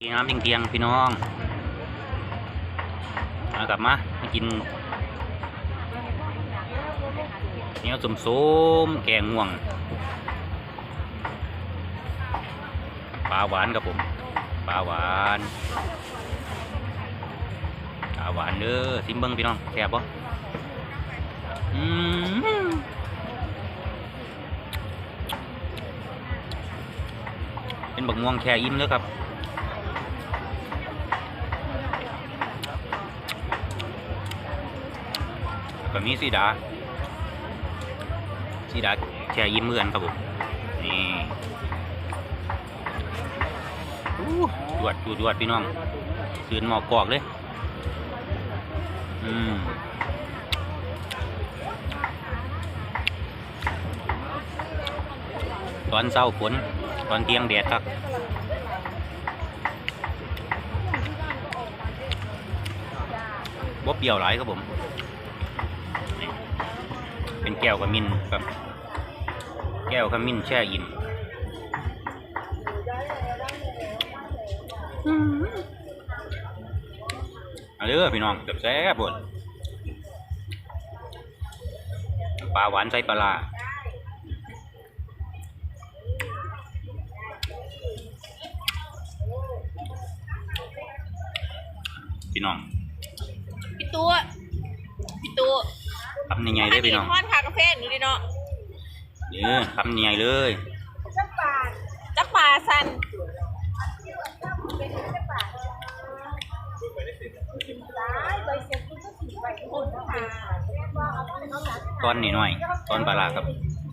กินน้ำเที่ยงๆพี่น้องเอากลับมามากินเนี้ยสมสมแกงง่วงปลาหวานครับผมปลาหวานปลาหวานเด้อซิมเบิ้งพี่น้องแซ่บปะอืมเป็นบักม่วงแค่อิ่มเด้อครับ ก็มีสีดาสีดาแช่ยิ้มเหมือนครับผมนี่อู้จวดจวดวดพี่น้องสืนหมอกกอกเลย อืมตอนเช้าฝนตอนเที่ยงแดดครับบ่เปรี้ยวหลายครับผม เป็นแก้วขมิ้นครับ แก้วขมิ้นแช่อิ่มเอาเด้อพี่น้องแซ่บๆบดปลาหวานใส่ปลาร้าพี่น้องพี่ตัวพี่ตัว คำใหญ่ๆเลยพี่น้องทอดคากาแฟหนูดิเนาะเออคำใหญ่เลยจักปลาสันตอนนี้หน่อยตอนปลาร้าครับ